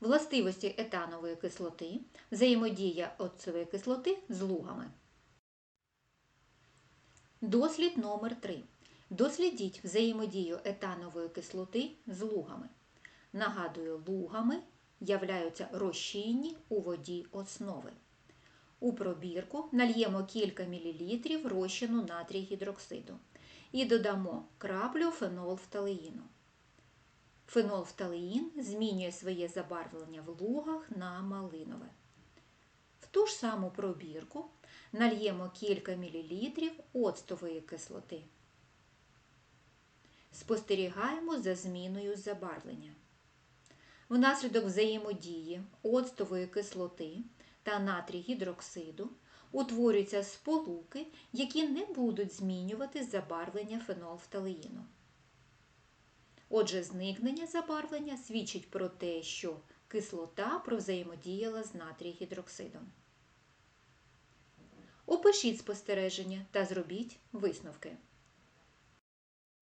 Властивості етанової кислоти, взаємодія оцтової кислоти з лугами. Дослід номер 3 Дослідіть взаємодію етанової кислоти з лугами. Нагадую, лугами являються розчинні у воді основи. У пробірку нальємо кілька мілілітрів розчину натрій гідроксиду і додамо краплю фенолфталеїну. Фенолфталеїн змінює своє забарвлення в лугах на малинове. В ту ж саму пробірку нальємо кілька мілілітрів оцтової кислоти. Спостерігаємо за зміною забарвлення. Внаслідок взаємодії оцтової кислоти та натрій гідроксиду утворюються сполуки, які не будуть змінювати забарвлення фенолфталеїну. Отже, зникнення забарвлення свідчить про те, що кислота провзаємодіяла з натрій гідроксидом. Опишіть спостереження та зробіть висновки.